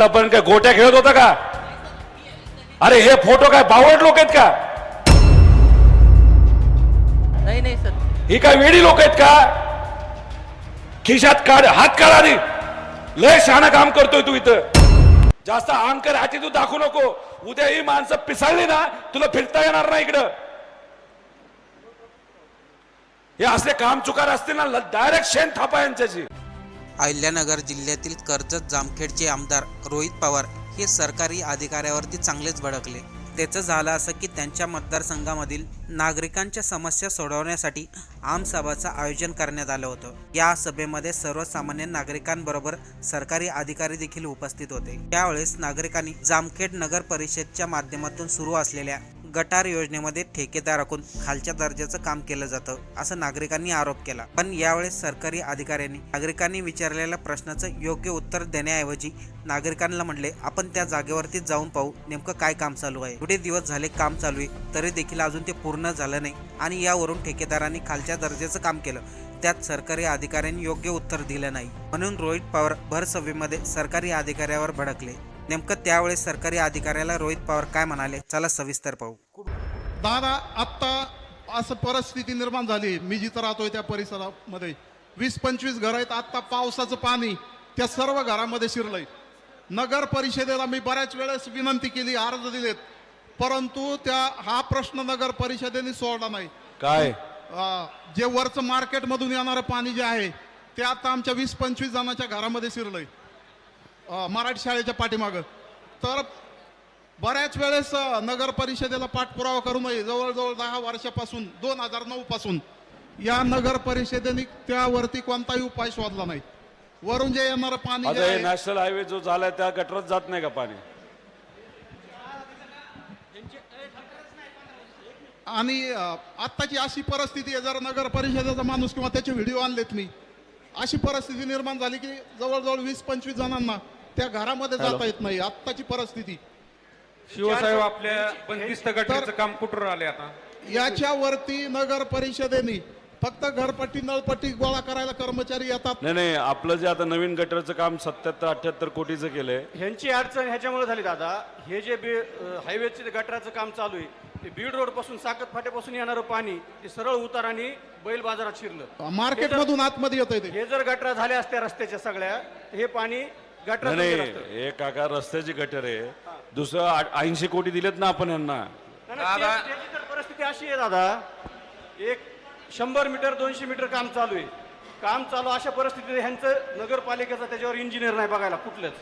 आतापर्यंत काय गोट्या खेळत होता का? अरे हे फोटो काय बावड लोक आहेत का? नाही नाही सर. ही काय वेडी लोक आहेत का? खिशात काढ हात काढ आधी लय शहाणा काम करतोय तू इथं. जास्त अहंकार हाती तू दाखवू नको. उद्या ही माणसं पिसाळली ना तुला फिरता येणार नाही इकडं. हे असले काम चुकार असतील ना डायरेक्ट शेण थापा यांच्याशी. अहिल्यानगर जिल्ह्यातील कर्जत जामखेडचे आमदार रोहित पवार हे सरकारी अधिकाऱ्यावरती चांगलेच भडकले. त्याचं झालं असं की त्यांच्या मतदारसंघामधील नागरिकांच्या समस्या सोडवण्यासाठी आमसभाचं आयोजन करण्यात आलं होतं. या सभेमध्ये सर्वसामान्य नागरिकांबरोबर सरकारी अधिकारी देखील उपस्थित होते. त्यावेळेस नागरिकांनी जामखेड नगर परिषदच्या माध्यमातून सुरू असलेल्या गटार योजनेमध्ये ठेकेदाराकडून खालच्या दर्जाचं काम केलं जातं असं नागरिकांनी आरोप केला. पण यावेळेस सरकारी अधिकाऱ्यांनी नागरिकांनी विचारलेल्या प्रश्नाचं योग्य उत्तर देण्याऐवजी नागरिकांना म्हणले आपण त्या जागेवरती जाऊन पाहू नेमकं काय काम चालू आहे. एवढे दिवस झाले काम चालू आहे तरी देखील अजून ते पूर्ण झालं नाही. आणि यावरून ठेकेदारांनी खालच्या दर्जाचं काम केलं. त्यात सरकारी अधिकाऱ्यांनी योग्य उत्तर दिलं नाही. म्हणून रोहित पवार भर सभेमध्ये सरकारी अधिकाऱ्यावर भडकले. नेमकं त्यावेळेस सरकारी अधिकाऱ्याला रोहित पवार काय म्हणाले? चला सविस्तर पाहू. दादा आत्ता असं परिस्थिती निर्माण झाली. मी जिथं राहतोय त्या परिसरामध्ये. वीस पंचवीस घर आहेत. आत्ता पावसाचं पाणी त्या सर्व घरामध्ये शिरलंय. नगर परिषदेला मी बऱ्याच वेळेस विनंती केली अर्ज दिलेत. परंतु त्या हा प्रश्न नगर परिषदेने सोडला नाही. काय? जे वरचं मार्केटमधून येणारं पाणी जे आहे ते आता आमच्या वीस पंचवीस जणांच्या घरामध्ये शिरलंय. मराठी शाळेच्या पाठीमागं. तर बऱ्याच वेळेस नगर परिषदेला पाठपुरावा करू नये जवळजवळ दहा वर्षापासून दोन हजार नऊ पासून या नगर परिषदेने त्यावरती कोणताही उपाय शोधला नाही. वरून जे येणारं पाणी जे आहे, नॅशनल हायवे जो झालाय त्या गटरात जात नाही का पाणी? आणि अं, आत्ताची अशी परिस्थिती आहे जर नगर परिषदेचा माणूस किंवा त्याचे व्हिडिओ आणलेत मी अशी परिस्थिती निर्माण झाली की जवळजवळ वीस पंचवीस जणांना त्या घरामध्ये जाता येत नाही. आत्ताची परिस्थिती. शिवसाहेब आपल्या बंदिस्त गटाचं काम कुठून आले आता? याच्यावरती नगर परिषदेने फक्त घरपट्टी नळपट्टी गोळा करायला कर्मचारी येतात. नाही नाही आपलं जे आता नवीन गटरचं काम सत्याहत्तर अठ्याहत्तर कोटीचं केलंय. ह्यांची अडचण ह्याच्यामुळे झाली दादा. हे जे बी हायवेचे गटराचं काम चालू आहे ते बीड रोडपासून साकत फाट्यापासून येणारं पाणी ते सरळ उतार आणि बैल बाजारात शिरलं. मार्केटमधून आतमध्ये येत ते. हे जर गटरा झाल्या असत्या रस्त्याच्या सगळ्या हे पाणी नाही असतं. हे काका रस्त्याची गटर आहे. दुसरं ऐंशी कोटी दिलेत ना आपण यांना. परिस्थिती अशी आहे दादा. एक शंभर मीटर दोनशे मीटर काम चालू आहे. काम चालू अशा परिस्थितीत ह्यांचं नगरपालिकेचा त्याच्यावर इंजिनियर नाही बघायला कुठल्याच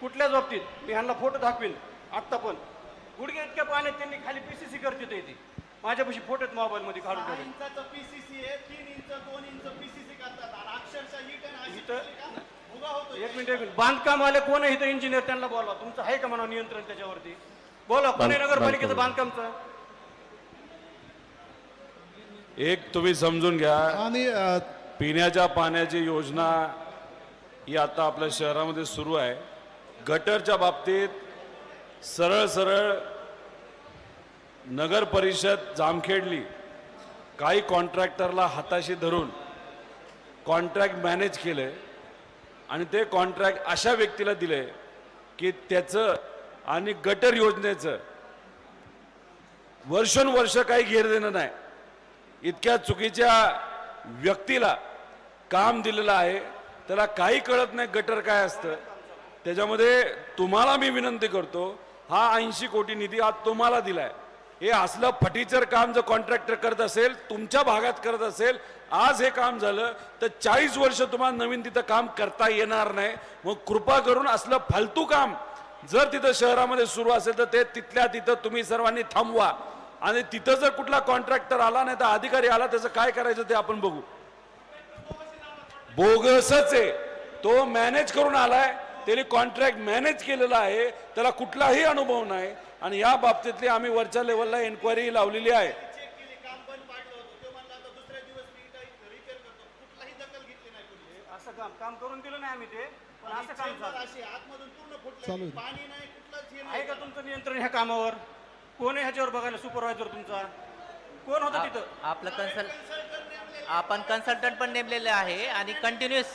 कुठल्याच बाबतीत. मी ह्यांना फोटो दाखवीन आत्ता पण. गुडघे इतक्या पाण्यात त्यांनी खाली पीसीसी करते ते. माझ्यापाशी फोटो आहेत मोबाईलमध्ये काढून ठेवले. इंचाचं पीसीसी आहे तीन इंच दोन इंच पीसीसी करतात. आणि अक्षरशः एक मिनिट एक मिनिट. बांधकाम आले कोण आहे इथं इंजिनियर त्यांना बोलवा. तुमचं आहे का म्हणा नियंत्रण त्याच्यावरती? बोला बांध- नगरपालिकेचं बांधकाम. बांधकामचं? एक तुम्ही समजून घ्या. आणि पिण्याच्या पाण्याची योजना ही आता आपल्या शहरामध्ये सुरू आहे. गटरच्या बाबतीत सरळ सरळ नगर परिषद जामखेडली. काही कॉन्ट्रॅक्टरला हाताशी धरून कॉन्ट्रॅक्ट मॅनेज केलंय. आणि ते कॉन्ट्रॅक्ट अशा व्यक्तीला दिले की त्याचं आणि गटर योजनेचं वर्षोनवर्ष काही घेर देणं नाही. इतक्या चुकीच्या व्यक्तीला काम दिलेलं आहे. त्याला काही कळत नाही गटर काय असतं. त्याच्यामध्ये तुम्हाला मी विनंती करतो हा ऐंशी कोटी निधी आज तुम्हाला दिलाय. हे असलं फटीचर काम जर कॉन्ट्रॅक्टर करत असेल तुमच्या भागात करत असेल आज हे काम झालं तर चाळीस वर्ष तुम्हाला नवीन तिथं काम करता येणार नाही. मग कृपा करून असलं फालतू काम जर तिथं शहरामध्ये सुरू असेल तर ते तिथल्या तिथं तुम्ही सर्वांनी थांबवा. आणि तिथं जर कुठला कॉन्ट्रॅक्टर आला नाही तर अधिकारी आला त्याचं काय करायचं ते आपण बघू. बोगसच आहे. तो मॅनेज करून आलाय त्याने कॉन्ट्रॅक्ट मॅनेज केलेला आहे त्याला कुठलाही अनुभव नाही. आणि या बाबतीतली आम्ही वरच्या लेवलला एन्क्वायरी लावलेली आहे. चेक केली काम बंद पाडलं होतं. तो म्हणला आता दुसऱ्या दिवस मी काही रिपेअर करतो. कुठलाही दखल घेतली नाही कुठली असं काम काम करून दिलं नाही आम्ही ते पण असं काम चालू. आहे. हे का तुमचं नियंत्रण ह्या कामावर? कोण आहे ह्याच्यावर बघायला सुपरवायझर तुमचा? कोण होतं तिथं? आपलं कन्सल्ट आपण कन्सल्टंट पण नेमलेले आहे आणि कंटिन्युअस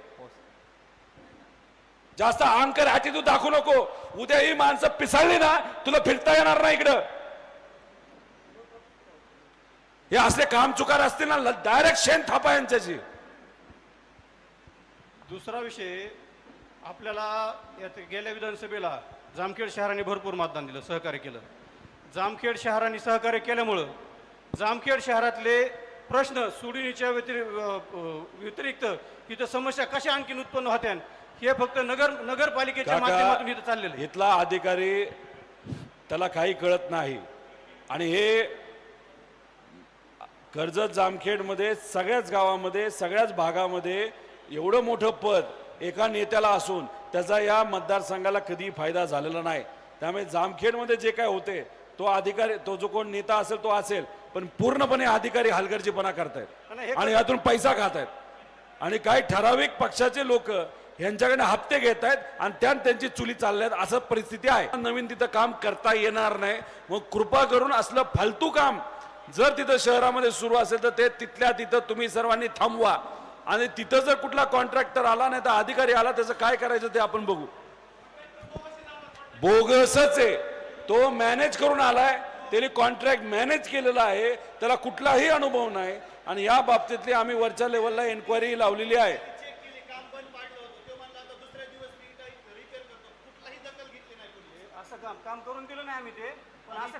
जास्त अहंकार ॲटिट्यूड दाखवू नको. उद्या ही माणसं पिसाळली ना तुला फिरता येणार नाही इकडं. हे असले काम चुकार असतील ना डायरेक्ट शेण थापा यांच्याशी. दुसरा विषय आपल्याला यात गेल्या विधानसभेला जामखेड शहराने भरपूर मतदान दिलं सहकार्य केलं. जामखेड शहराने सहकार्य केल्यामुळं जामखेड शहरातले प्रश्न सोडवणीच्या व्यतिरिक्त व्यतिरिक्त इथं समस्या कशा आणखीन उत्पन्न होत्या हे फक्त नगर नगरपालिकेच्या माध्यमातून इथं चाललेलं आहे. इथला अधिकारी त्याला काही कळत नाही. आणि हे कर्जत जामखेडमध्ये सगळ्याच गावामध्ये सगळ्याच भागामध्ये एवढं मोठं पद एका नेत्याला असून त्याचा या मतदारसंघाला कधी फायदा झालेला नाही. त्यामुळे जामखेडमध्ये जे काय होते तो अधिकारी तो जो कोण नेता असेल तो असेल पण पूर्णपणे अधिकारी हलगर्जीपणा करतायत. आणि यातून पैसा खात आहेत आणि काही ठराविक पक्षाचे लोक यांच्याकडे हप्ते घेत आहेत आणि त्यान त्यांची चुली चालल्यात. असं परिस्थिती आहे. नवीन तिथं काम करता येणार नाही. मग कृपा करून असलं फालतू काम जर तिथं शहरामध्ये सुरू असेल तर ते तिथल्या तिथं तुम्ही सर्वांनी थांबवा. आणि तिथं जर कुठला कॉन्ट्रॅक्टर आला नाही तर अधिकारी आला त्याचं काय करायचं ते आपण बघू. बोगसच आहे. तो मॅनेज करून आलाय. त्याने कॉन्ट्रॅक्ट मॅनेज केलेला आहे. त्याला कुठलाही अनुभव नाही. आणि या बाबतीतली आम्ही वरच्या लेवलला एन्क्वायरी लावलेली आहे चेक केली काम बंद पाडलं होतं तो म्हणला आता दुसऱ्या दिवस मी काही रिपेअर करतो कुठलाही दखल घेतली नाही कोणी असं काम काम करून दिलं नाही आम्ही ते. पण असं